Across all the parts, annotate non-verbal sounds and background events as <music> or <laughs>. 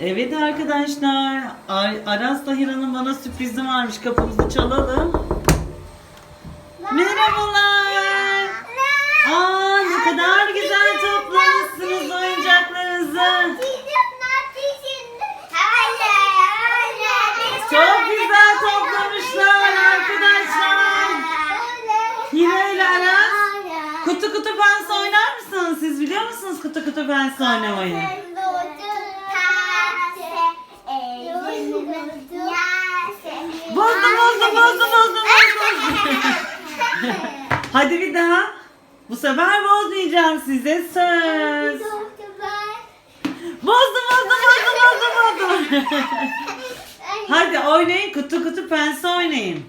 Evet arkadaşlar, Ar- Aras'la Hira'nın bana sürprizi varmış. Kapımızı çalalım. Merhabalar. Aa ne kadar güzel toplamışsınız oyuncaklarınızı. Çok güzel toplamışlar arkadaşlar. Hira ile Aras. Kutu kutu pense oynar mısınız? Siz biliyor musunuz kutu kutu pense oynamayı? Hadi bir daha. Bu sefer bozmayacağım size söz. Bozdum bozdum bozdum bozdum bozdum. Hadi oynayın kutu kutu pense oynayın.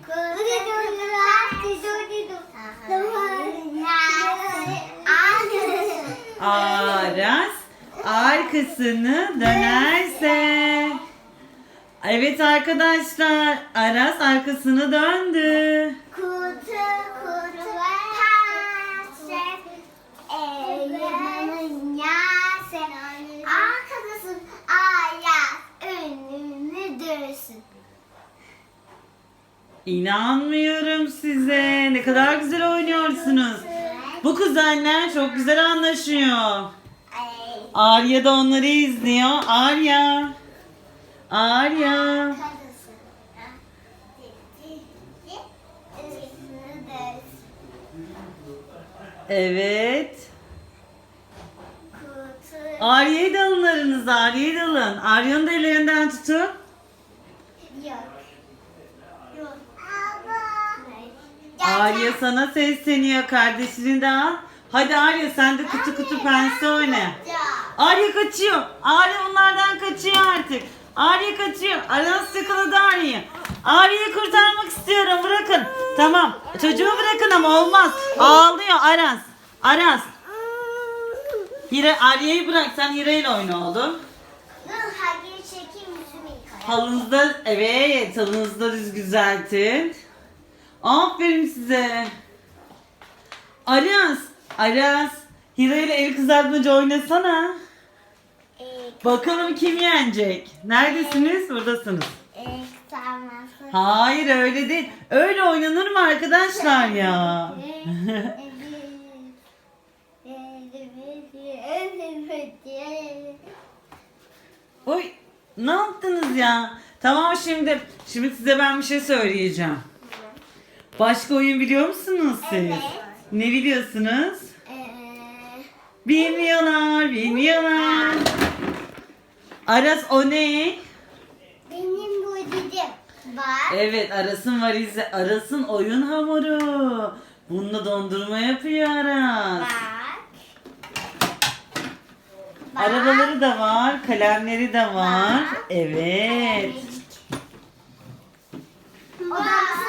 Aras arkasını dönerse. Evet arkadaşlar Aras arkasını döndü. Kutu kutu İnanmıyorum size. Ne kadar güzel oynuyorsunuz. Bu kuzenler çok güzel anlaşıyor. Arya da onları izliyor. Arya. Arya. Evet. Arya'yı da alın aranıza. Arya'yı da alın. Arya'nın da ellerinden tutun. Yok Yok Arya sana sesleniyor. Kardeşini de al. Hadi Arya sen de kutu kutu pense oyna. Arya kaçıyor. Arya onlardan kaçıyor artık. Arya kaçıyor. Aras yakaladı Arya'yı. Arya'yı kurtarmak istiyorum. Bırakın. Tamam. Çocuğu bırakın ama olmaz. Ağlıyor Aras. Aras. Hira, Arya'yı bırak. Sen Hira ile oyna oğlum. Halınızda evet halınızda düz güzeltin. Aferin size. Aras. Aras. Hira ile el kızartmacı oynasana. Ee, Bakalım kim yenecek? Neredesiniz? Buradasınız. Hayır öyle değil. Öyle oynanır mı arkadaşlar ya? <laughs> Oy ne yaptınız ya? Tamam şimdi şimdi size ben bir şey söyleyeceğim. Başka oyun biliyor musunuz siz? Evet. Ne biliyorsunuz? Ee, Bilmiyorlar, bilmiyorlar. Aras o ne? Benim bu dedim. Bak. Evet Aras'ın valizi. Aras'ın oyun hamuru. Bununla dondurma yapıyor Aras. Bak. Bak. Arabaları da var, kalemleri de var. Bak. Evet. Odamızı